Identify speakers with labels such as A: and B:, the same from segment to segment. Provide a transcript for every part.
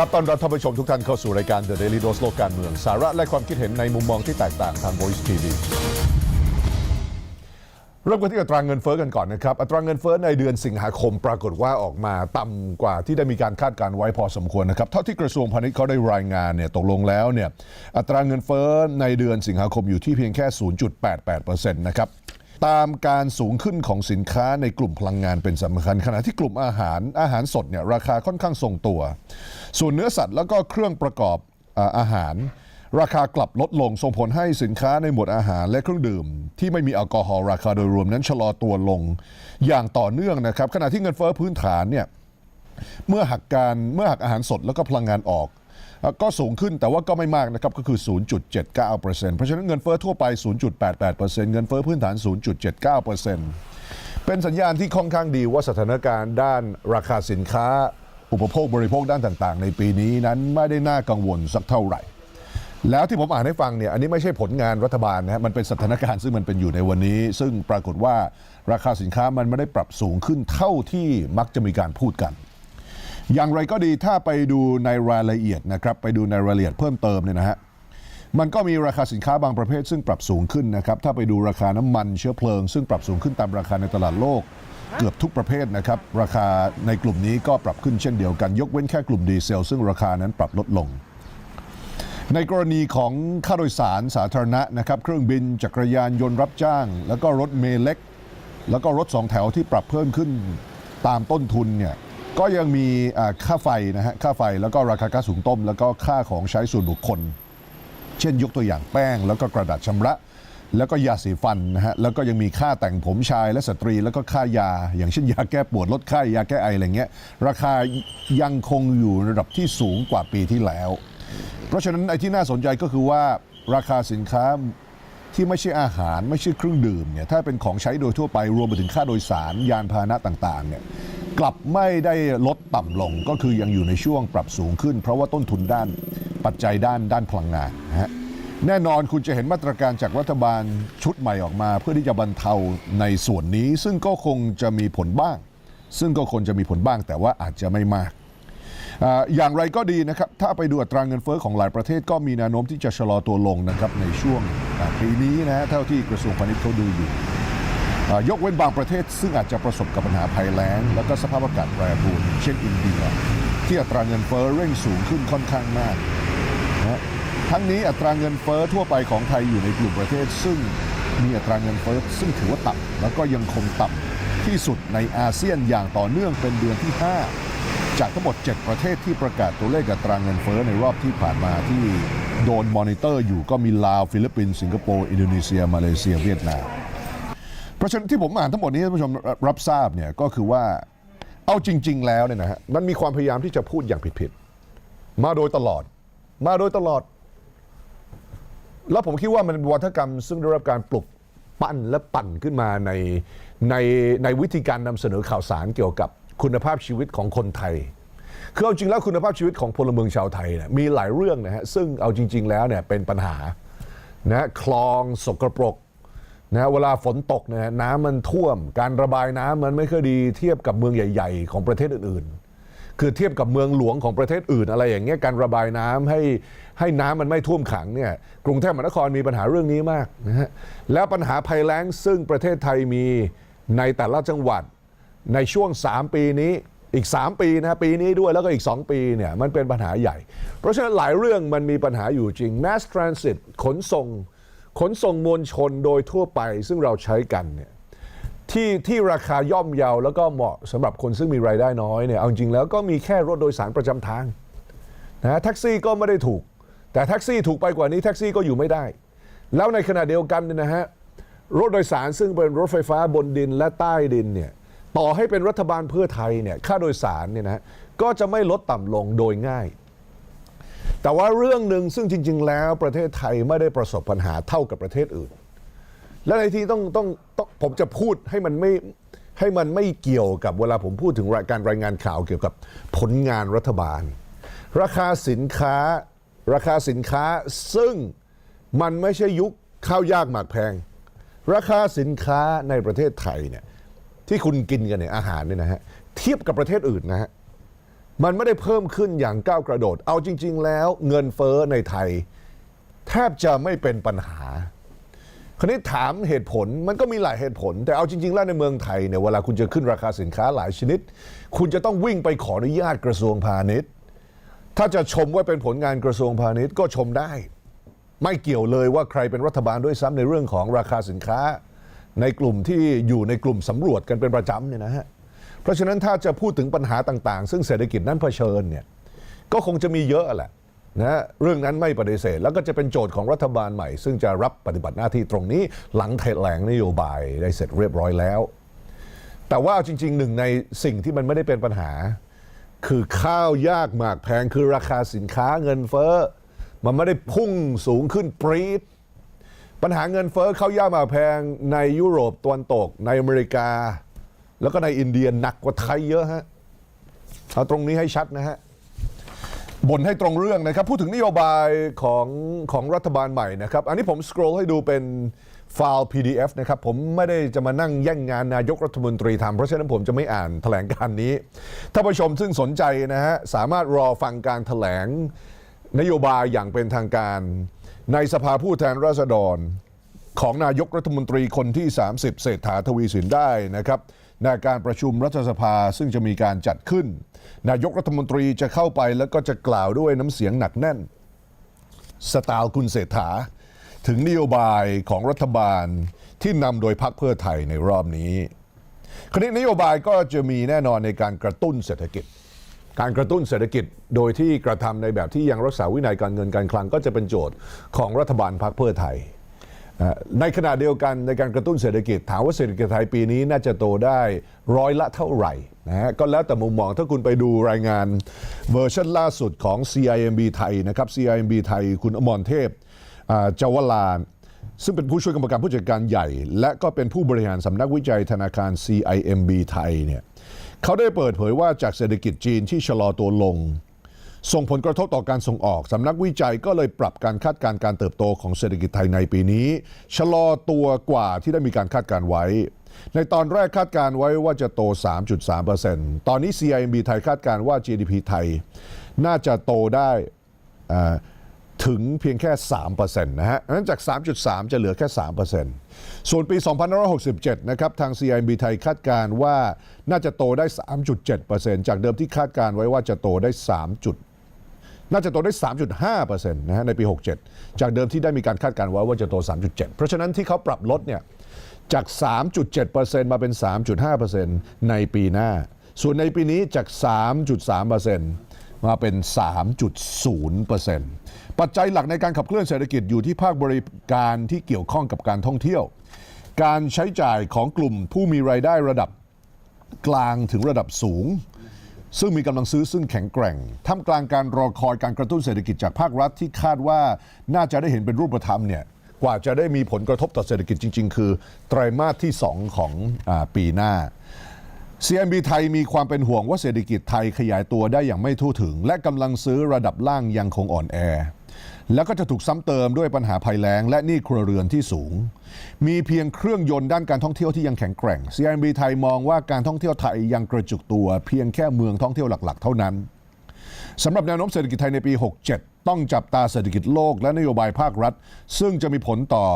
A: ครับต้อนรับท่านผู้ชมทุกท่านเข้าสู่รายการ The Daily Dose โลกการเมือง สาระและความคิดเห็นในมุมมองที่แตกต่างทาง Voice TV เริ่มกันที่อัตราเงินเฟ้อกันก่อนนะครับ อัตราเงินเฟ้อในเดือนสิงหาคมปรากฏว่าออกมาต่ำกว่าที่ได้มีการคาดการไว้พอสมควรนะครับ เท่าที่กระทรวงพาณิชย์เขาได้รายงานเนี่ยตกลงแล้วเนี่ยอัตราเงินเฟ้อในเดือนสิงหาคมอยู่ที่เพียงแค่ 0.88%นะครับ ตามการสูงขึ้นของสินค้าในกลุ่มพลังงานเป็นสำคัญ ขณะที่กลุ่มอาหารอาหารสดเนี่ยราคาค่อนข้างทรงตัว ส่วนเนื้อสัตว์แล้วก็เครื่องประกอบอาหาร ราคากลับลดลงส่งผลให้สินค้าในหมวดอาหารและเครื่องดื่ม ที่ไม่มีแอลกอฮอล์ราคาโดยรวมนั้นชะลอตัวลงอย่างต่อเนื่องนะครับ ขณะที่เงินเฟ้อพื้นฐานเนี่ยเมื่อหักการเมื่อหักอาหารสดแล้วก็พลังงานออก ก็สูงขึ้นแต่ว่าก็ไม่มากนะครับก็คือ 0.79%เพราะฉะนั้นเงินเฟ้อทั่วไป 0.88%เงินเฟ้อพื้นฐาน 0.79%เป็นสัญญาณที่ค่อนข้างดีว่าสถานการณ์ด้านราคาสินค้า อุปโภคบริโภคด้านต่างๆ ในปีนี้นั้นไม่ได้น่ากังวลสักเท่าไหร่ แล้วที่ผมอ่านให้ฟังเนี่ยอันนี้ไม่ใช่ผลงานรัฐบาลนะฮะมันเป็นสถานการณ์ซึ่งมันเป็นอยู่ในวันนี้ ซึ่งปรากฏว่าราคาสินค้ามันไม่ได้ปรับสูงขึ้นเท่าที่มักจะมีการพูดกัน อย่างไรก็ดีถ้าไปดูในรายละเอียดนะครับ ไปดูในรายละเอียดเพิ่มเติมเนี่ยนะฮะมันก็มีราคาสินค้าบางประเภทซึ่งปรับสูงขึ้นนะครับถ้าไปดูราคาน้ำมันเชื้อเพลิง ซึ่งปรับสูงขึ้นตามราคาในตลาดโลก เกือบทุกประเภทนะครับ ราคาในกลุ่มนี้ก็ปรับขึ้นเช่นเดียวกัน ยกเว้นแค่กลุ่มดีเซล ซึ่งราคานั้นปรับลดลง ในกรณีของค่าโดยสารสาธารณะนะครับเครื่องบินจักรยานยนต์รับจ้าง แล้วก็รถเมล์เล็ก แล้วก็รถสองแถวที่ปรับเพิ่มขึ้นตามต้นทุนเนี่ย ก็ยังมีค่าไฟนะฮะค่าไฟแล้วก็ราคาก๊าซหุงต้ม แล้วก็ค่าของใช้ส่วนบุคคล เช่นยกตัวอย่างแป้ง แล้วก็กระดาษชำระ แล้วก็ยาสีฟันนะฮะแล้วก็ยังมีค่าแต่งผมชายและสตรี แล้วก็ค่ายา อย่างเช่นยาแก้ปวดลดไข้ยาแก้ไออะไรเงี้ยราคายังคงอยู่ในระดับที่สูงกว่าปีที่แล้ว เพราะฉะนั้นไอ้ที่น่าสนใจก็คือว่าราคาสินค้าที่ไม่ใช่อาหารไม่ใช่เครื่องดื่มเนี่ยถ้าเป็นของใช้โดยทั่วไปรวมไปถึงค่าโดยสารยานพาหนะต่างๆเนี่ย กลับไม่ได้ลดต่ำลงก็คือยังอยู่ในช่วงปรับสูงขึ้น เพราะว่าต้นทุนด้านปัจจัยด้านด้านพลังงานนะฮะแน่นอนคุณจะเห็นมาตรการจากรัฐบาลชุดใหม่ออกมา เพื่อที่จะบรรเทาในส่วนนี้ ซึ่งก็คงจะมีผลบ้าง ซึ่งก็คงจะมีผลบ้างแต่ว่าอาจจะไม่มากอย่างไรก็ดีนะครับ ถ้าไปดูอัตราเงินเฟ้อของหลายประเทศก็มีแนวโน้มที่จะชะลอตัวลงนะครับในช่วงปีนี้นะฮะเท่าที่กระทรวงพาณิชย์เขาดูอยู่ ยกเว้นบางประเทศซึ่งอาจจะประสบกับปัญหาภัยแล้ง แล้วก็สภาพอากาศแปรปรวนเช่นอินเดีย ที่อัตราเงินเฟ้อเร่งสูงขึ้นค่อนข้างมากนะทั้งนี้อัตราเงินเฟ้อทั่วไปของไทยอยู่ในกลุ่มประเทศ ซึ่งมีอัตราเงินเฟ้อซึ่งถือว่าต่ำแล้วก็ยังคงต่ำที่สุดในอาเซียนอย่างต่อเนื่องเป็นเดือนที่ 5 จากทั้งหมด 7 ประเทศที่ประกาศตัวเลขอัตราเงินเฟ้อในรอบที่ผ่านมาที่โดนมอนิเตอร์อยู่ก็มีลาวฟิลิปปินส์สิงคโปร์อินโดนีเซีย มาเลเซียเวียดนาม ราะฉะนั้นที่ผมอ่านทั้งหมดนี้ท่านผู้ชมรับทราบเนี่ยก็คือว่าเอาจริง ๆ แล้วเนี่ยนะฮะมันมีความพยายามที่จะพูดอย่างผิดๆมาโดยตลอด มาโดยตลอด แล้วผมคิดว่ามันเป็นวัฒกรรม ซึ่งได้รับการปลุกปั้นและปั่นขึ้นมาในในในวิธีการนำเสนอข่าวสารเกี่ยวกับคุณภาพชีวิตของคนไทยคือเอาจริงแล้วคุณภาพชีวิตของพลเมืองชาวไทยเนี่ยมีหลายเรื่องนะฮะซึ่งเอาจริง ๆ แล้วเนี่ยเป็นปัญหานะคลองสกปรก นะเวลาฝนตกเนี่ยน้ำมันท่วม การระบายน้ำมันไม่ค่อยดีเทียบกับเมืองใหญ่ ๆ ของประเทศอื่นๆ คือเทียบกับเมืองหลวงของประเทศอื่น อะไรอย่างเงี้ยการระบายน้ำให้ให้น้ำมันไม่ท่วมขังเนี่ยกรุงเทพมหานครมีปัญหาเรื่องนี้มากนะฮะแล้วปัญหาภัยแล้งซึ่งประเทศไทยมีในแต่ละจังหวัดในช่วง 3 ปีนี้อีก 3 ปีนะปีนี้ด้วยแล้วก็อีก 2 ปีเนี่ยมันเป็นปัญหาใหญ่ เพราะฉะนั้นหลายเรื่องมันมีปัญหาอยู่จริง mass transit ขนส่ง ขนส่งมวลชนโดยทั่วไปซึ่งเราใช้กันเนี่ยที่ที่ราคาย่อมเยาแล้วก็เหมาะสำหรับคนซึ่งมีรายได้น้อยเนี่ยเอาจริงแล้วก็มีแค่รถโดยสารประจำทางนะแท็กซี่ก็ไม่ได้ถูก แต่แท็กซี่ถูกไปกว่านี้แท็กซี่ก็อยู่ไม่ได้ แล้วในขณะเดียวกันเนี่ยนะฮะรถโดยสารซึ่งเป็นรถไฟฟ้าบนดินและใต้ดินเนี่ยต่อให้เป็นรัฐบาลเพื่อไทยเนี่ยค่าโดยสารเนี่ยนะฮะก็จะไม่ลดต่ำลงโดยง่าย แต่ว่าเรื่องหนึ่งซึ่งจริง ๆ แล้วประเทศไทยไม่ได้ประสบปัญหาเท่ากับประเทศอื่น และในที่ต้องต้องต้องผมจะพูดให้มันไม่ให้มันไม่เกี่ยวกับเวลาผมพูดถึงรายการรายงานข่าวเกี่ยวกับผลงานรัฐบาล ราคาสินค้า ราคาสินค้าซึ่งมันไม่ใช่ยุคข้าวยากหมากแพง ราคาสินค้าในประเทศไทยเนี่ยที่คุณกินกันเนี่ยอาหารเนี่ยนะฮะเทียบกับประเทศอื่นนะฮะ มันไม่ได้เพิ่มขึ้นอย่างก้าวกระโดด เอาจริง ๆ แล้วเงินเฟ้อในไทย แทบจะไม่เป็นปัญหา คราวนี้ถามเหตุผลมันก็มีหลายเหตุผล แต่เอาจริง ๆ แล้วในเมืองไทยเนี่ยเวลาคุณจะขึ้นราคาสินค้าหลายชนิด คุณจะต้องวิ่งไปขออนุญาตกระทรวงพาณิชย์ ถ้าจะชมว่าเป็นผลงานกระทรวงพาณิชย์ก็ชมได้ ไม่เกี่ยวเลยว่าใครเป็นรัฐบาลด้วยซ้ำในเรื่องของราคาสินค้า ในกลุ่มที่อยู่ในกลุ่มสำรวจกันเป็นประจำเนี่ยนะฮะ เพราะฉะนั้นถ้าจะพูดถึงปัญหาต่าง ๆ ซึ่งเศรษฐกิจนั้นเผชิญเนี่ยก็คงจะมีเยอะแหละนะเรื่องนั้นไม่ปฏิเสธ แล้วก็จะเป็นโจทย์ของรัฐบาลใหม่ ซึ่งจะรับปฏิบัติหน้าที่ตรงนี้หลังแถลงนโยบายได้เสร็จเรียบร้อยแล้ว แต่ว่าเอาจริงๆหนึ่งในสิ่งที่มันไม่ได้เป็นปัญหา คือข้าวยากหมากแพงคือราคาสินค้าเงินเฟ้อมันไม่ได้พุ่งสูงขึ้นปรี๊ดปัญหาเงินเฟ้อข้าวยากหมากแพงในยุโรปตะวันตกในอเมริกา แล้วก็ในอินเดียหนักกว่าไทยเยอะฮะเอาตรงนี้ให้ชัดนะฮะบ่นให้ตรงเรื่องนะครับ พูดถึงนโยบายของของรัฐบาลใหม่นะครับ อันนี้ผมสครอลให้ดูเป็นไฟล์ PDF นะครับ ผมไม่ได้จะมานั่งแย่งงานนายกรัฐมนตรีทำเพราะฉะนั้นผมจะไม่อ่านแถลงการนี้ ถ้าผู้ชมซึ่งสนใจนะฮะ สามารถรอฟังการแถลงนโยบายอย่างเป็นทางการ ในสภาผู้แทนราษฎร ของนายกรัฐมนตรีคนที่ 30 เศรษฐาทวีสินได้นะครับ ในการประชุมรัฐสภาซึ่งจะมีการจัดขึ้น นายกรัฐมนตรีจะเข้าไปแล้วก็จะกล่าวด้วยน้ำเสียงหนักแน่น สไตล์คุณเศรษฐา ถึงนโยบายของรัฐบาลที่นำโดยพรรคเพื่อไทยในรอบนี้คราวนี้นโยบายก็จะมีแน่นอนในการกระตุ้นเศรษฐกิจ การกระตุ้นเศรษฐกิจโดยที่กระทำในแบบที่ยังรักษาวินัยการเงินการคลังก็จะเป็นโจทย์ของรัฐบาลพรรคเพื่อไทย ในขณะเดียวกันในการกระตุ้นเศรษฐกิจถามว่าเศรษฐกิจไทยปีนี้น่าจะโตได้ร้อยละเท่าไหร่นะฮะก็แล้วแต่มุมมองถ้าคุณไปดูรายงานเวอร์ชันล่าสุดของ CIMB ไทยนะครับ CIMB ไทยคุณอมรเทพเจาวลานซึ่งเป็นผู้ช่วยกรรมการผู้จัดการใหญ่ และก็เป็นผู้บริหารสำนักวิจัยธนาคาร CIMB ไทยเนี่ยเขาได้เปิดเผยว่าจากเศรษฐกิจจีนที่ชะลอตัวลง ส่งผลกระทบต่อการส่งออก สำนักวิจัยก็เลยปรับการคาดการณ์การเติบโตของเศรษฐกิจไทยในปีนี้ ชะลอตัวกว่าที่ได้มีการคาดการไว้ ในตอนแรกคาดการไว้ว่าจะโต 3.3%ตอนนี้ CIMB ไทยคาดการว่า GDP ไทย น่าจะโตได้อ่า ถึงเพียงแค่ 3%นะฮะงั้นจาก 3.3 จะเหลือแค่ 3%ส่วนปี 2567 นะครับ ทาง CIMB ไทยคาดการณ์ว่าน่าจะโตได้ 3.7%จากเดิมที่คาดการณ์ไว้ว่าจะโตได้ 3. จุด น่าจะโตได้ 3.5%นะฮะในปี 67 จากเดิมที่ได้มีการคาดการณ์ไว้ว่าจะโต 3.7 เพราะฉะนั้นที่เขาปรับลดเนี่ยจาก 3.7%มาเป็น 3.5%ในปีหน้า ส่วนในปีนี้จาก 3.3%มาเป็น 3.0% ปัจจัยหลักในการขับเคลื่อนเศรษฐกิจอยู่ที่ภาคบริการที่เกี่ยวข้องกับการท่องเที่ยว การใช้จ่ายของกลุ่มผู้มีรายได้ระดับกลางถึงระดับสูง ซึ่งมีกำลังซื้อซึ่งแข็งแกร่งท่ามกลางการรอคอยการกระตุ้นเศรษฐกิจจากภาครัฐที่คาดว่าน่าจะได้เห็นเป็นรูปธรรมเนี่ยกว่าจะได้มีผลกระทบต่อเศรษฐกิจจริง ๆ คือไตรมาสที่ 2 ของอปีหน้า CMB ไทยมีความเป็นห่วงว่าเศรษฐกิจไทยขยายตัวได้อย่างไม่ทั่วถึง และกำลังซื้อระดับล่างยังคงอ่อนแอ แล้วก็จะถูกซ้ำเติมด้วยปัญหาภัยแล้ง และหนี้ครัวเรือนที่สูง มีเพียงเครื่องยนต์ด้านการท่องเที่ยวที่ยังแข็งแกร่ง CMB ไทยมองว่าการท่องเที่ยวไทยยังกระจุกตัว เพียงแค่เมืองท่องเที่ยวหลักๆ เท่านั้นสำหรับแนวโน้มเศรษฐกิจไทยในปี 67 ต้องจับตาเศรษฐกิจโลกและนโยบายภาครัฐ ซึ่งจะมีผลต่อ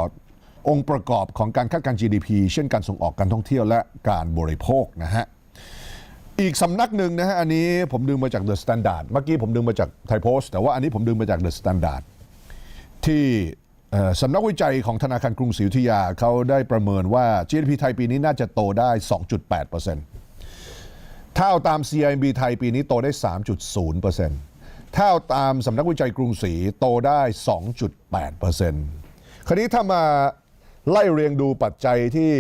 A: องค์ประกอบของการคาดการณ์ GDP เช่นการส่งออกการท่องเที่ยวและการบริโภคนะฮะอีกสำนักหนึ่งนะฮะ อันนี้ผมดึงมาจาก The Standard เมื่อกี้ผมดึงมาจากไทยโพสต์แต่ว่าอันนี้ผมดึงมาจาก The Standard ที่สำนักวิจัยของธนาคารกรุงศรีอยุธยาเขาได้ประเมินว่า GDP ไทยปีนี้น่าจะโตได้ 2.8%ถ้าเอาตาม CIMB ไทยปีนี้โตได้ 3.0%ถ้าเอาตามสำนักวิจัยกรุงศรีโตได้ 2.8%คราวนี้ถ้ามาไล่เรียงดูปัจจัยที่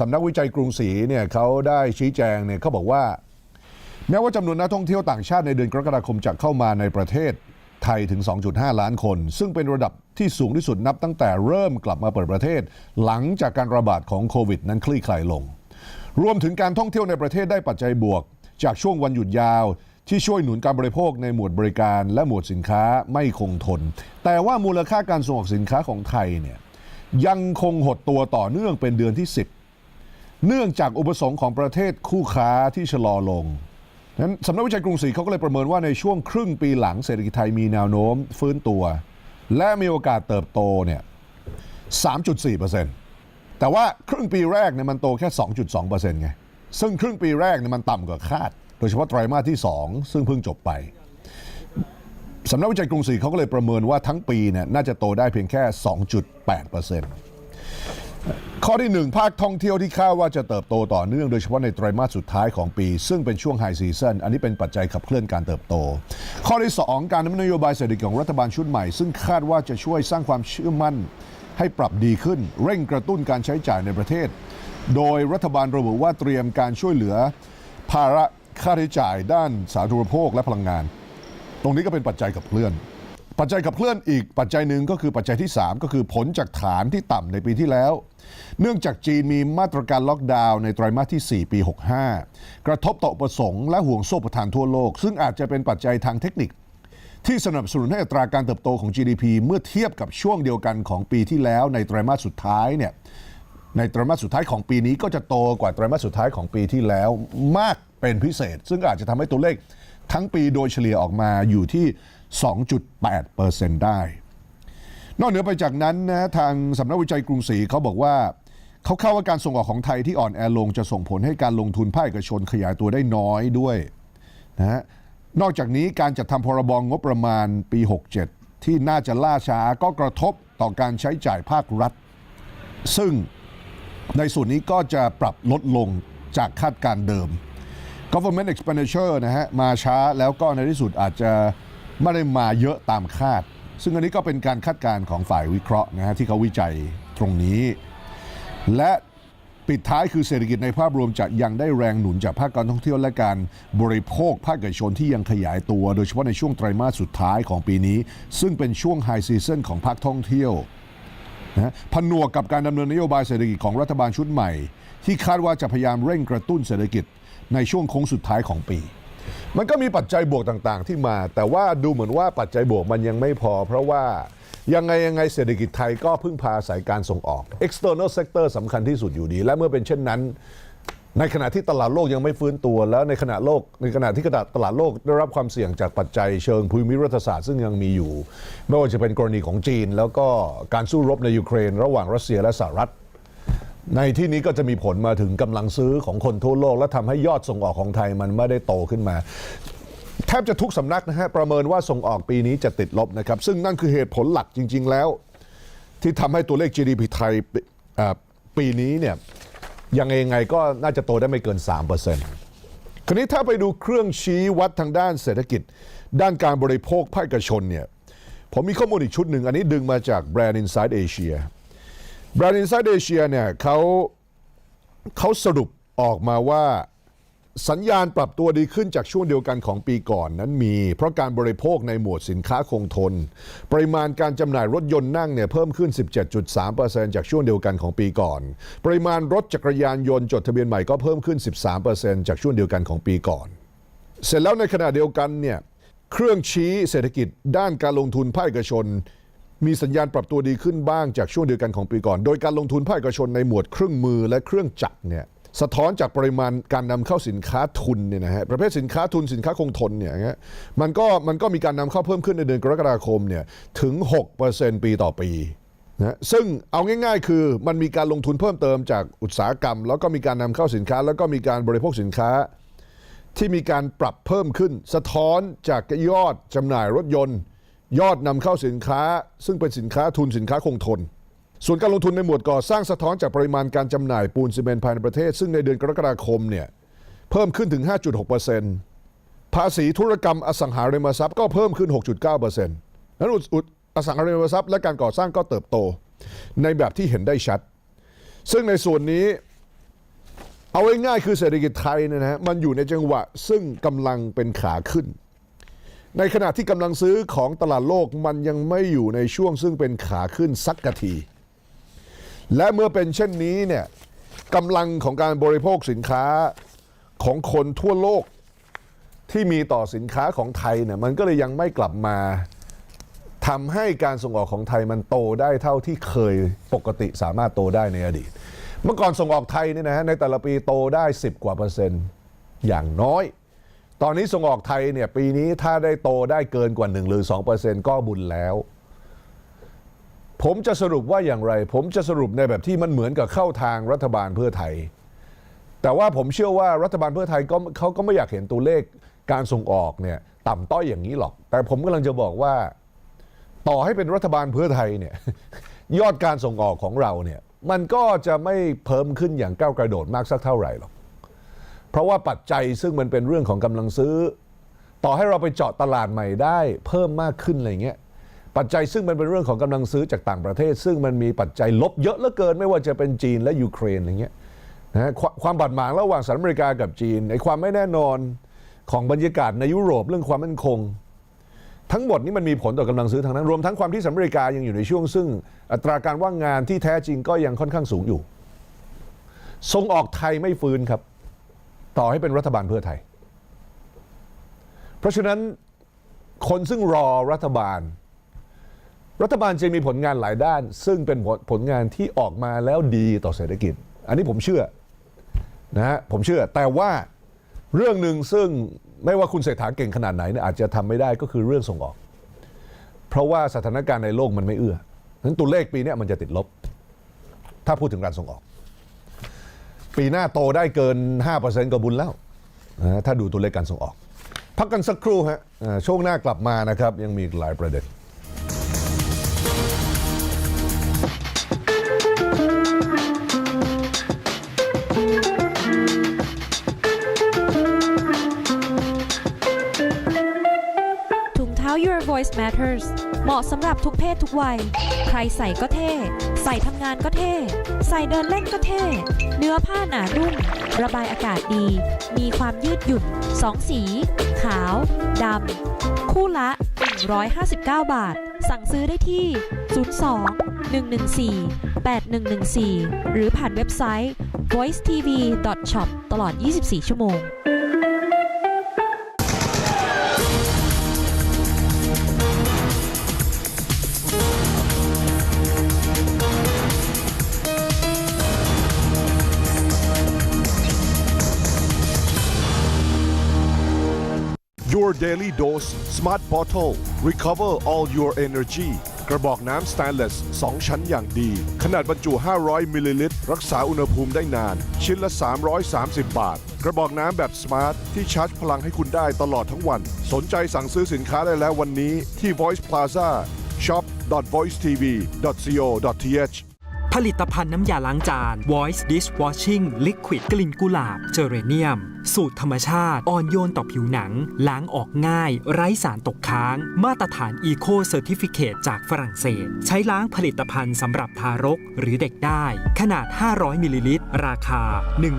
A: สำนักวิจัยกรุงศรีเนี่ยเขาได้ชี้แจงเนี่ยเขาบอกว่า แม้ว่าจำนวนนักท่องเที่ยวต่างชาติในเดือนกรกฎาคมจะเข้ามาในประเทศ ไทยถึง 2.5 ล้านคน ซึ่งเป็นระดับที่สูงที่สุดนับตั้งแต่เริ่มกลับมาเปิดประเทศ หลังจากการระบาดของโควิดนั้นคลี่คลายลง รวมถึงการท่องเที่ยวในประเทศได้ปัจจัยบวก จากช่วงวันหยุดยาว ที่ช่วยหนุนการบริโภคในหมวดบริการและหมวดสินค้าไม่คงทน แต่ว่ามูลค่าการส่งออกสินค้าของไทยเนี่ยยังคงหดตัวต่อเนื่องเป็นเดือนที่ 10 เนื่องจากอุปสงค์ของประเทศคู่ค้าที่ชะลอลง นั้นสำนักวิจัยกรุงศรีเขาก็เลยประเมินว่าในช่วงครึ่งปีหลังเศรษฐกิจไทยมีแนวโน้มฟื้นตัว และมีโอกาสเติบโตเนี่ย 3.4%แต่ว่าครึ่งปีแรกเนี่ยมันโตแค่ 2.2%ไง ซึ่งครึ่งปีแรกเนี่ยมันต่ำกว่าคาด โดยเฉพาะไตรมาสที่ 2 ซึ่งเพิ่งจบไปสำนักวิจัยกรุงศรีเขาก็เลยประเมินว่าทั้งปีเนี่ยน่าจะโตได้เพียงแค่ 2.8% ข้อที่ 1 ภาคท่องเที่ยวที่คาดว่าจะเติบโตต่อเนื่องโดยเฉพาะในไตรมาสสุดท้ายของปี ซึ่งเป็นช่วงไฮซีซันอันนี้เป็นปัจจัยขับเคลื่อนการเติบโต ข้อที่ 2 การดำเนินนโยบายเศรษฐกิจของรัฐบาลชุดใหม่ ซึ่งคาดว่าจะช่วยสร้างความเชื่อมั่น ให้ปรับดีขึ้น เร่งกระตุ้นการใช้จ่ายในประเทศ โดยรัฐบาลระบุว่าเตรียมการช่วยเหลือ ภาระค่าใช้จ่ายด้านสาธารณูปโภคและพลังงาน ตรงนี้ก็เป็นปัจจัยขับเคลื่อน ปัจจัยขับเคลื่อนอีกปัจจัยหนึ่งก็คือปัจจัยที่ 3 ก็คือผลจากฐานที่ต่ำในปีที่แล้ว เนื่องจากจีนมีมาตรการล็อกดาวน์ในไตรมาสที่ 4 ปี 65 กระทบต่ออุประสงค์และห่วงโซ่ประทานทั่วโลก ซึ่งอาจจะเป็นปัจจัยทางเทคนิค ที่สนับสนุนให้อัตราการเติบโตของ GDP เมื่อเทียบกับช่วงเดียวกันของปีที่แล้ว ในไตรมาสสุดท้ายเนี่ยในไตรมาสสุดท้ายของปีนี้ก็จะโตกว่าไตรมาสสุดท้ายของปีที่แล้วมากเป็นพิเศษ ซึ่งอาจจะทำให้ตัวเลขทั้งปีโดยเฉลี่ยออกมาอยู่ที่ 2.8%ได้ นอกเหนือไปจากนั้นนะทางสำนักวิจัยกรุงศรีเขาบอกว่าเขาคาดว่าการส่งออกของไทยที่อ่อนแอลงจะส่งผลให้การลงทุนภาคเอกชนขยายตัวได้น้อยด้วยนะฮะนอกจากนี้การจัดทำพรบงงบประมาณปี 67 ที่น่าจะล่าช้าก็กระทบต่อการใช้จ่ายภาครัฐ ซึ่งในส่วนนี้ก็จะปรับลดลงจากคาดการเดิม government expenditure นะฮะมาช้าแล้วก็ในที่สุดอาจจะ ไม่ได้มาเยอะตามคาด ซึ่งอันนี้ก็เป็นการคาดการณ์ของฝ่ายวิเคราะห์นะฮะที่เขาวิจัยตรงนี้ และปิดท้ายคือเศรษฐกิจในภาพรวมจะยังได้แรงหนุนจากภาคการท่องเที่ยวและการบริโภคภาคเอกชนที่ยังขยายตัว โดยเฉพาะในช่วงไตรมาสสุดท้ายของปีนี้ ซึ่งเป็นช่วงไฮซีซันของภาคท่องเที่ยวนะผนวกกับการดำเนินนโยบายเศรษฐกิจของรัฐบาลชุดใหม่ ที่คาดว่าจะพยายามเร่งกระตุ้นเศรษฐกิจในช่วงโค้งสุดท้ายของปี มันก็มีปัจจัยบวกต่างๆ ที่มา แต่ว่าดูเหมือนว่าปัจจัยบวกมันยังไม่พอ เพราะว่ายังไงยังไงเศรษฐกิจไทยก็พึ่งพาอายการส่งออก external sector สำคัญที่สุดอยู่ดี และเมื่อเป็นเช่นนั้น ในขณะที่ตลาดโลกยังไม่ฟื้นตัว แล้วในขณะโลกในขณะที่ตลาดโลกได้รับความเสี่ยงจากปัจจัยเชิงภูมิรัฐศาสตร์ซึ่งยังมีอยู่ ไม่ว่าจะเป็นกรณีของจีน แล้วก็การสู้รบในยูเครน ระหว่างรัสเซียและสหรัฐ ในที่นี้ก็จะมีผลมาถึงกำลังซื้อของคนทั่วโลก และทำให้ยอดส่งออกของไทยมันไม่ได้โตขึ้นมา แทบจะทุกสำนักนะฮะประเมินว่าส่งออกปีนี้จะติดลบนะครับ ซึ่งนั่นคือเหตุผลหลักจริง ๆ แล้ว ที่ทำให้ตัวเลข GDP ไทยอ่าปีนี้เนี่ยยังไงไงก็น่าจะโตได้ไม่เกิน 3%คราวนี้ถ้าไปดูเครื่องชี้วัดทางด้านเศรษฐกิจ ด้านการบริโภคภาคเอกชนเนี่ยผมมีข้อมูลอีกชุดหนึ่ง อันนี้ดึงมาจากแบรนด์ Inside Asia บรนด์ Inside Asia เนี่ยเขาเขาสรุปออกมาว่าสัญญาณปรับตัวดีขึ้นจากช่วงเดียวกันของปีก่อนนั้นมี เพราะการบริโภคในหมวดสินค้าคงทน ปริมาณการจำหน่ายรถยนต์นั่งเนี่ยเพิ่มขึ้น 17.3%จากช่วงเดียวกันของปีก่อน ปริมาณรถจักรยานยนต์จดทะเบียนใหม่ก็เพิ่มขึ้น 13%จากช่วงเดียวกันของปีก่อน เสร็จแล้วในขณะเดียวกันเนี่ยเครื่องชี้เศรษฐกิจด้านการลงทุนภาคเอกชน มีสัญญาณปรับตัวดีขึ้นบ้างจากช่วงเดียวกันของปีก่อน โดยการลงทุนภาคเอกชนในหมวดเครื่องมือและเครื่องจักรเนี่ยสะท้อนจากปริมาณการนำเข้าสินค้าทุนเนี่ยนะฮะประเภทสินค้าทุนสินค้าคงทนเนี่ยฮะมันก็มันก็มีการนำเข้าเพิ่มขึ้นในเดือนกรกฎาคมเนี่ยถึง 6%ปีต่อปีนะซึ่งเอาง่าย ๆ คือมันมีการลงทุนเพิ่มเติมจากอุตสาหกรรม แล้วก็มีการนำเข้าสินค้า แล้วก็มีการบริโภคสินค้า ที่มีการปรับเพิ่มขึ้น สะท้อนจากยอดจำหน่ายรถยนต์ ยอดนำเข้าสินค้า ซึ่งเป็นสินค้าทุนสินค้าคงทน ส่วนการลงทุนในหมวดก่อสร้างสะท้อนจากปริมาณการจำหน่ายปูนซีเมนต์ภายในประเทศ ซึ่งในเดือนกรกฎาคมเนี่ยเพิ่มขึ้นถึง 5.6%ภาษีธุรกรรมอสังหาริมทรัพย์ก็เพิ่มขึ้น 6.9%นั้นอุตอุตสังหาริมทรัพย์และการก่อสร้างก็เติบโต ในแบบที่เห็นได้ชัด ซึ่งในส่วนนี้เอาง่ายๆคือเศรษฐกิจไทยเนี่ยนะฮะมันอยู่ในจังหวะซึ่งกำลังเป็นขาขึ้น ในขณะที่กำลังซื้อของตลาดโลกมันยังไม่อยู่ในช่วงซึ่งเป็นขาขึ้นสักกะที และเมื่อเป็นเช่นนี้เนี่ยกำลังของการบริโภคสินค้าของคนทั่วโลกที่มีต่อสินค้าของไทยเนี่ยมันก็เลยยังไม่กลับมาทำให้การส่งออกของไทยมันโตได้เท่าที่เคยปกติสามารถโตได้ในอดีต เมื่อก่อนส่งออกไทยเนี่ยนะฮะในแต่ละปีโตได้ 10 กว่าเปอร์เซ็นต์อย่างน้อย ตอนนี้ส่งออกไทยเนี่ยปีนี้ถ้าได้โตได้เกินกว่า 1 หรือ 2%ก็บุญแล้ว ผมจะสรุปว่าอย่างไร ผมจะสรุปในแบบที่มันเหมือนกับเข้าทางรัฐบาลเพื่อไทย แต่ว่าผมเชื่อว่ารัฐบาลเพื่อไทยก็เขาก็ไม่อยากเห็นตัวเลขการส่งออกเนี่ยต่ำต้อยอย่างนี้หรอก แต่ผมกำลังจะบอกว่า ต่อให้เป็นรัฐบาลเพื่อไทยเนี่ยยอดการส่งออกของเราเนี่ยมันก็จะไม่เพิ่มขึ้นอย่างก้าวกระโดดมากสักเท่าไหร่หรอก เพราะว่าปัจจัยซึ่งมันเป็นเรื่องของกำลังซื้อ ต่อให้เราไปเจาะตลาดใหม่ได้เพิ่มมากขึ้นอะไรเงี้ยปัจจัยซึ่งมันเป็นเรื่องของกำลังซื้อจากต่างประเทศ ซึ่งมันมีปัจจัยลบเยอะเหลือเกิน ไม่ว่าจะเป็นจีนและยูเครนอะไรเงี้ยนะความความบาดหมางระหว่างสหรัฐอเมริกากับจีนไอ้ความไม่แน่นอนของบรรยากาศในยุโรปเรื่องความมั่นคง ทั้งหมดนี้มันมีผลต่อกำลังซื้อทางนั้น รวมทั้งความที่สหรัฐอเมริกายังอยู่ในช่วง ซึ่งอัตราการว่างงานที่แท้จริงก็ยังค่อนข้างสูงอยู่ส่งออกไทยไม่ฟื้นครับ ต่อให้เป็นรัฐบาลเพื่อไทย เพราะฉะนั้นคนซึ่งรอรัฐบาล รัฐบาลจะมีผลงานหลายด้าน ซึ่งเป็นผลผลงานที่ออกมาแล้วดีต่อเศรษฐกิจ อันนี้ผมเชื่อนะฮะผมเชื่อแต่ว่าเรื่องหนึ่งซึ่งไม่ว่าคุณเศรษฐาเก่งขนาดไหนเนี่ยอาจจะทำไม่ได้ก็คือเรื่องส่งออก เพราะว่าสถานการณ์ในโลกมันไม่เอื้อฉะนั้นตัวเลขปีนี้มันจะติดลบ ถ้าพูดถึงการส่งออก ปีหน้าโตได้เกิน 5%ก็บุญแล้วนะถ้าดูตัวเลขการส่งออก พักกันสักครู่ฮะอ่าช่วงหน้ากลับมานะครับ ยังมีอีกหลายประเด็น
B: Matters เหมาะสำหรับทุกเพศทุกวัย ใครใส่ก็เท่ ใส่ทำงานก็เท่ ใส่เดินเล่นก็เท่ เนื้อผ้าหนานุ่ม ระบายอากาศดี มีความยืดหยุ่น2สี ขาว ดำ คู่ละ 159 บาท สั่งซื้อได้ที่ 02 114 8114 หรือผ่านเว็บไซต์ voicetv.shop ตลอด 24 ชั่วโมง
C: Daily Dose Smart Bottle Recover all your energy กระบอกน้ำสแตนเลส 2 ชั้นอย่างดี ขนาดบรรจุ 500 มิลลิลิตร รักษาอุณหภูมิได้นาน ชิ้นละ 330 บาท กระบอกน้ำแบบสมาร์ท ที่ชาร์จพลังให้คุณได้ตลอดทั้งวัน สนใจสั่งซื้อสินค้าได้แล้ววันนี้ที่ Voice Plaza shop.voicetv.co.th
D: ผลิตภัณฑ์น้ำยาล้างจาน Voice Dishwashing Liquid กลิ่นกุหลาบเจเรเนียม สูตรธรรมชาติ อ่อนโยนต่อผิวหนัง ล้างออกง่าย ไร้สารตกค้าง มาตรฐาน Eco Certificate จากฝรั่งเศส ใช้ล้างผลิตภัณฑ์สำหรับทารกหรือเด็กได้ ขนาด 500มิลลิลิตรราคา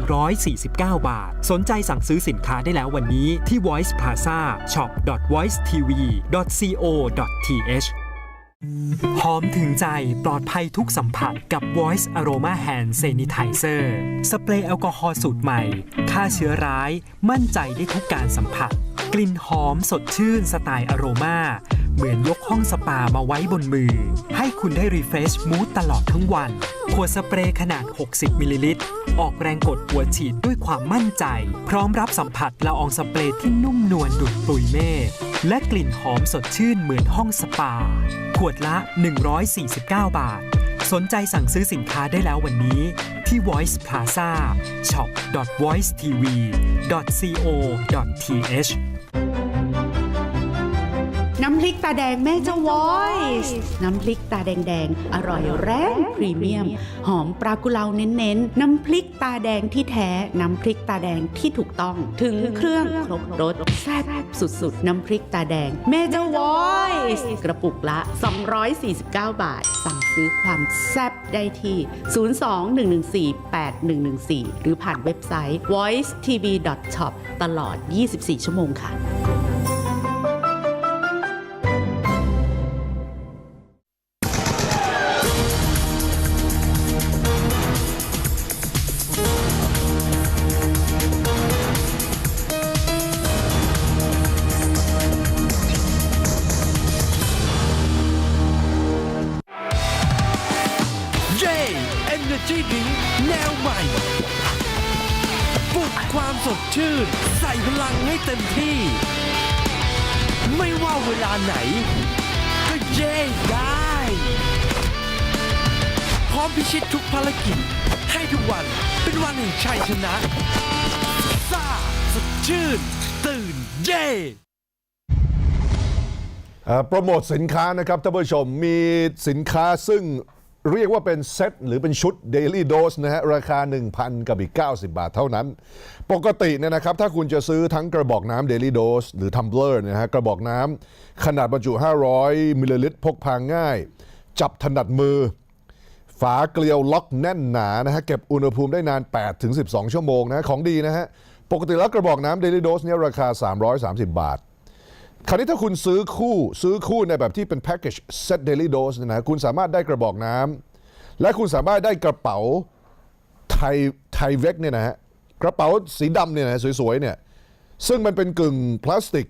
D: 149 บาท สนใจสั่งซื้อสินค้าได้แล้ววันนี้ที่ Voice Plaza shop.voicetv.co.th หอมถึงใจปลอดภัยทุกสัมผัสกับ Voice Aroma Hand Sanitizer สเปรย์แอลกอฮอล์สูตรใหม่ฆ่าเชื้อร้าย มั่นใจได้ทุกการสัมผัส กลิ่นหอมสดชื่นสไตล์อโรมา เหมือนยกห้องสปามาไว้บนมือ ให้คุณได้รีเฟรชมูดตลอดทั้งวัน ขวดสเปรย์ขนาด 60 มิลลิลิตร ออกแรงกดหัวฉีดด้วยความมั่นใจ พร้อมรับสัมผัสละอองสเปรย์ที่นุ่มนวลดุดปุยเมฆและกลิ่นหอมสดชื่นเหมือนห้องสปา ขวดละ 149 บาท สนใจสั่งซื้อสินค้าได้แล้ววันนี้ ที่ Voice Plaza shop.voicetv.co.th
E: น้ำพริกตาแดงแม่เจ้าวอยส์น้ำพริกตาแดงๆ อร่อยแรงพรีเมียม หอมปลากุเลาเน้นๆ น้ำพริกตาแดงที่แท้ น้ำพริกตาแดงที่ถูกต้อง ถึงเครื่องครบรสแซ่บสุดๆ น้ำพริกตาแดงแม่เจ้าวอยส์กระปุกละ 249 บาท สั่งซื้อความแซ่บได้ที่ 02-114-8114 หรือผ่านเว็บไซต์ voicetv.shop ตลอด 24 ชั่วโมงค่ะ
F: เย่ Energy Drink แนวใหม่ปลุกความสดชื่น ใส่พลังให้เต็มที่ ไม่ว่าเวลาไหน ก็เย่ได้ พร้อมพิชิตทุกภารกิจ ให้ทุกวันเป็นวันแห่งชัยชนะซ่าสดชื่น ตื่นเย่
A: โปรโมทสินค้านะครับท่านผู้ชมมีสินค้าซึ่ง เรียกว่าเป็นเซตหรือเป็นชุด Daily Dose นะฮะราคา 1,000 กับอีก 90 บาทเท่านั้น ปกติเนี่ยนะครับ ถ้าคุณจะซื้อทั้งกระบอกน้ำ Daily Dose หรือ Tumbler เนยนะฮะกระบอกน้ำขนาดบรรจุ 500 มิลลิลิตรพกพาง่าย จับถนัดมือ ฝาเกลียวล็อกแน่นหนานะฮะเก็บอุณหภูมิได้นาน8ถึง12 ชั่วโมงนะะของดีนะฮะปกติแล้วกระบอกน้ำ Daily Dose เนี่ยราคา 330 บาท คราวนี้ถ้าคุณซื้อคู่ซื้อคู่ในแบบที่เป็นแพ็กเกจเซตเดลี่โดสนะคุณสามารถได้กระบอกน้ำและคุณสามารถได้กระเป๋าไทยไทยเวกเนี่ยนะฮะกระเป๋าสีดำเนี่ยนะสวยๆเนี่ยซึ่งมันเป็นกึ่งพลาสติก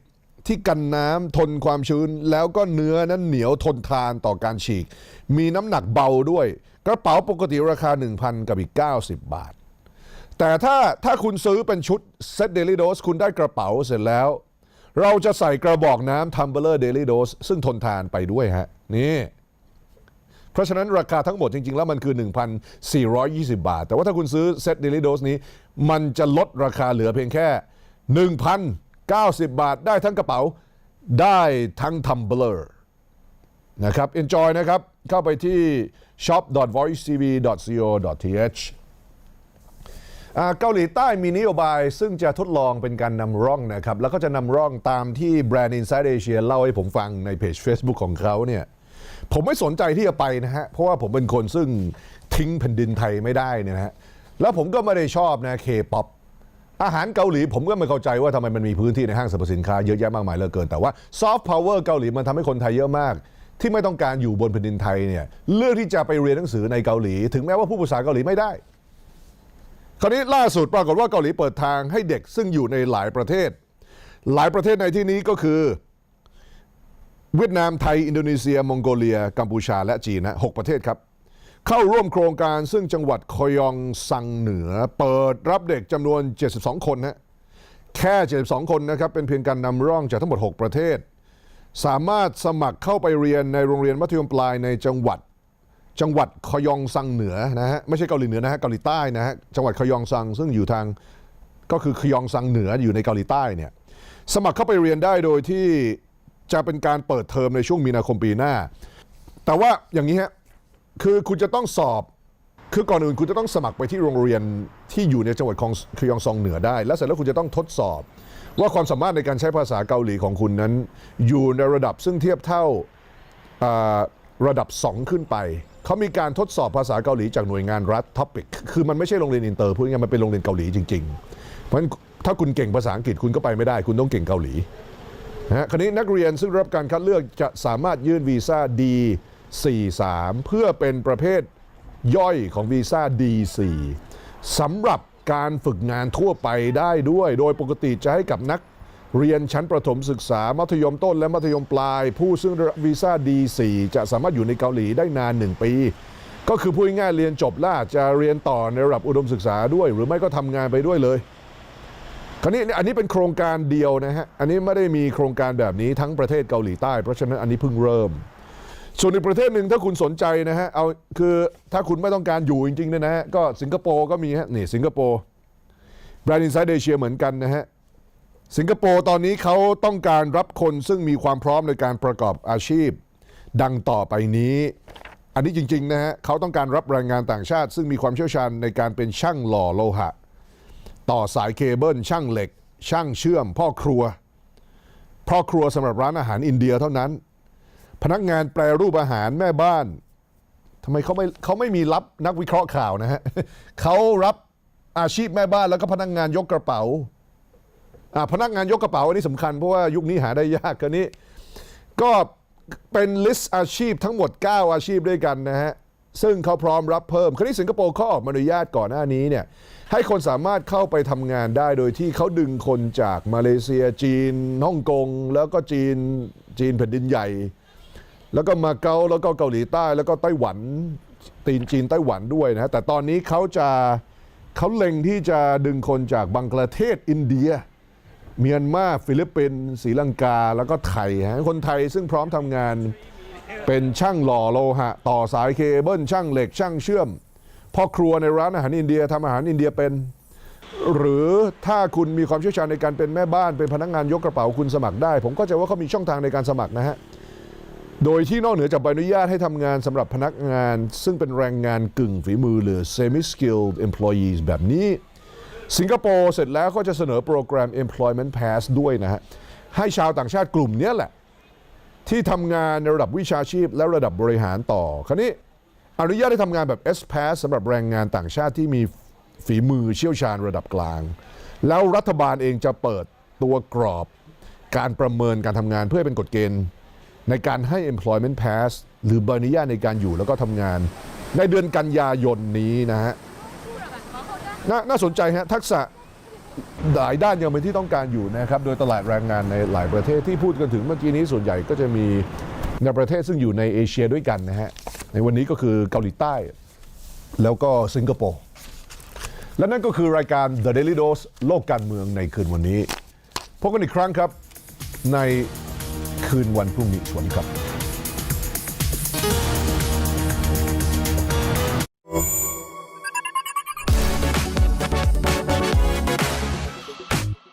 A: ที่กันน้ำทนความชื้น แล้วก็เนื้อนั้นเหนียวทนทานต่อการฉีก มีน้ำหนักเบาด้วย กระเป๋าปกติราคา 1,000 กับอีก 90 บาท แต่ถ้าถ้าคุณซื้อเป็นชุดเซตเดลี่โดสคุณได้กระเป๋าเสร็จแล้ว เราจะใส่กระบอกน้ำ Tumbler Daily Dose ซึ่งทนทานไปด้วยฮะ นี่ เพราะฉะนั้นราคาทั้งหมดจริง ๆ แล้วมันคือ 1,420 บาท แต่ว่าถ้าคุณซื้อเซต Daily Dose นี้ มันจะลดราคาเหลือเพียงแค่ 1,090 บาท ได้ทั้งกระเป๋าได้ทั้ง Tumbler นะครับ enjoy นะครับ เข้าไปที่ shop.voicetv.co.th เกาหลีใต้มีนโยบายซึ่งจะทดลองเป็นการนำร่องนะครับ แล้วก็จะนำร่องตามที่แบรนด์ Inside Asia เล่าให้ผมฟังในเพจ Facebook ของเขาเนี่ยผมไม่สนใจที่จะไปนะฮะ เพราะว่าผมเป็นคนซึ่งทิ้งแผ่นดินไทยไม่ได้เนี่ยนะฮะ แล้วผมก็ไม่ได้ชอบนะเคป๊อปอาหารเกาหลีผมก็ไม่เข้าใจว่าทำไมมันมีพื้นที่ในห้างสรรพสินค้าเยอะแยะมากมายเหลือเกิน แต่ว่าซอฟต์พาวเวอร์เกาหลีมันทำให้คนไทยเยอะมากที่ไม่ต้องการอยู่บนแผ่นดินไทยเนี่ยเลือกที่จะไปเรียนหนังสือในเกาหลี ถึงแม้ว่าผู้ภาษาเกาหลีไม่ได้ คราวนี้ล่าสุดปรากฏว่าเกาหลีเปิดทางให้เด็กซึ่งอยู่ในหลายประเทศ หลายประเทศในที่นี้ก็คือ เวียดนามไทย อินโดนีเซีย มองโกเลีย กัมพูชาและจีนนะหกประเทศครับ เข้าร่วมโครงการซึ่งจังหวัดคอยองซังเหนือ เปิดรับเด็กจำนวน 72 คนนะแค่ 72 คนนะครับเป็นเพียงการนำร่องจากทั้งหมด 6 ประเทศ สามารถสมัครเข้าไปเรียนในโรงเรียนมัธยมปลายในจังหวัด จังหวัดคอยองซังเหนือนะฮะไม่ใช่เกาหลีเหนือนะฮะเกาหลีใต้นะฮะจังหวัดคอยองซังซึ่งอยู่ทางก็คือคยองซังเหนืออยู่ในเกาหลีใต้เนี่ยสมัครเข้าไปเรียนได้โดยที่จะเป็นการเปิดเทอมในช่วงมีนาคมปีหน้า แต่ว่าอย่างนี้ฮะคือคุณจะต้องสอบคือก่อนอื่นคุณจะต้องสมัครไปที่โรงเรียนที่อยู่ในจังหวัดคองคยองซองเหนือได้ แล้วเสร็จแล้วคุณจะต้องทดสอบ ว่าความสามารถในการใช้ภาษาเกาหลีของคุณนั้น อยู่ในระดับซึ่งเทียบเท่าอ่าระดับ 2 ขึ้นไป เขามีการทดสอบภาษาเกาหลีจากหน่วยงานรัฐท็อปิกคือมันไม่ใช่โรงเรียนอินเตอร์พูดง่ายๆมันเป็นโรงเรียนเกาหลีจริง ๆ เพราะฉะนั้นถ้าคุณเก่งภาษาอังกฤษคุณก็ไปไม่ได้ คุณต้องเก่งเกาหลีนะฮะคราวนี้นักเรียนซึ่งรับการคัดเลือกจะสามารถยื่นวีซ่า D43 เพื่อเป็นประเภทย่อยของวีซ่า D4 สำหรับการฝึกงานทั่วไปได้ด้วย โดยปกติจะให้กับนัก เรียนชั้นประถมศึกษา มัธยมต้นและมัธยมปลาย ผู้ซึ่งวีซ่า D4 จะสามารถอยู่ในเกาหลีได้นาน 1 ปี ก็คือพูดง่ายเรียนจบล้วอาจจะเรียนต่อในระดับอุดมศึกษาด้วย หรือไม่ก็ทำงานไปด้วยเลยคราวนี้อันนี้เป็นโครงการเดียวนะฮะ อันนี้ไม่ได้มีโครงการแบบนี้ทั้งประเทศเกาหลีใต้ เพราะฉะนั้นอันนี้เพิ่งเริ่ม ส่วนอีกประเทศหนึ่งถ้าคุณสนใจนะฮะ เอาคือถ้าคุณไม่ต้องการอยู่จริงๆเนี่ยนะฮะ ก็สิงคโปร์ก็มีฮะ นี่สิงคโปร์แบรนด์อินไซด์เอเชียเหมือนกันนะฮะ สิงคโปร์ตอนนี้เขาต้องการรับคนซึ่งมีความพร้อมในการประกอบอาชีพ ดังต่อไปนี้ อันนี้จริง ๆ นะฮะเขาต้องการรับแรงงานต่างชาติ ซึ่งมีความเชี่ยวชาญในการเป็นช่างหล่อโลหะ ต่อสายเคเบิลช่างเหล็ก ช่างเชื่อม พ่อครัว พ่อครัวสำหรับร้านอาหารอินเดียเท่านั้น พนักงานแปรรูปอาหารแม่บ้านทำไมเขาไม่เขาไม่มีรับนักวิเคราะห์ข่าวนะฮะเขารับอาชีพแม่บ้านแล้วก็พนักงานยกกระเป๋าอ่า พนักงานยกกระเป๋าอันนี้สำคัญเพราะว่ายุคนี้หาได้ยากกันนี้ ก็เป็นลิสต์อาชีพทั้งหมด 9 อาชีพด้วยกันนะฮะซึ่งเขาพร้อมรับเพิ่มคราวนี้สิงคโปร์เขาออกมาอนุญาตก่อนหน้านี้เนี่ยให้คนสามารถเข้าไปทำงานได้โดยที่เขาดึงคนจากมาเลเซียจีนฮ่องกง แล้วก็จีนจีนแผ่นดินใหญ่ แล้วก็มาเก๊าแล้วก็เกาหลีใต้ แล้วก็ไต้หวันตีนจีนไต้หวันด้วยนะฮะแต่ตอนนี้เขาจะเขาเล็งที่จะดึงคนจากบังกลาเทศอินเดีย เมียนมาฟิลิปปินส์ศรีลังกาแล้วก็ไทยฮะคนไทยซึ่งพร้อมทำงานเป็นช่างหล่อโลหะ ต่อสายเคเบิลช่างเหล็กช่างเชื่อมพ่อครัวในร้านอาหารอินเดียทำอาหารอินเดียเป็น หรือถ้าคุณมีความเชี่ยวชาญในการเป็นแม่บ้านเป็นพนักงานยกกระเป๋าคุณสมัครได้ ผมก็จะว่าเขามีช่องทางในการสมัครนะฮะโดยที่นอกเหนือจากใบอนุญาตให้ทำงานสำหรับพนักงาน ซึ่งเป็นแรงงานกึ่งฝีมือหรือ semi skilled employees แบบนี้ สิงคโปร์เสร็จแล้วก็จะเสนอโปรแกรม employment pass ด้วยนะฮะ ให้ชาวต่างชาติกลุ่มนี้แหละ ที่ทำงานในระดับวิชาชีพและระดับบริหารต่อ คราวนี้อนุญาตให้ทำงานแบบ S pass สำหรับแรงงานต่างชาติที่มีฝีมือเชี่ยวชาญระดับกลาง แล้วรัฐบาลเองจะเปิดตัวกรอบการประเมินการทำงานเพื่อเป็นกฎเกณฑ์ ในการให้ employment pass หรือใบอนุญาตในการอยู่แล้วก็ทำงาน ในเดือนกันยายนนี้นะฮะ นน่าสนใจฮะทักษะหลายด้านยังเป็นที่ต้องการอยู่นะครับ โดยตลาดแรงงานในหลายประเทศที่พูดกันถึงเมื่อกี้นี้ส่วนใหญ่ก็จะมีในประเทศซึ่งอยู่ในเอเชียด้วยกันนะฮะ ในวันนี้ก็คือเกาหลีใต้ แล้วก็สิงคโปร์ และนั่นก็คือรายการ The Daily Dose โลกการเมืองในคืนวันนี้ พบกันอีกครั้งครับในคืนวันพรุ่งนี้สวัสดีครับ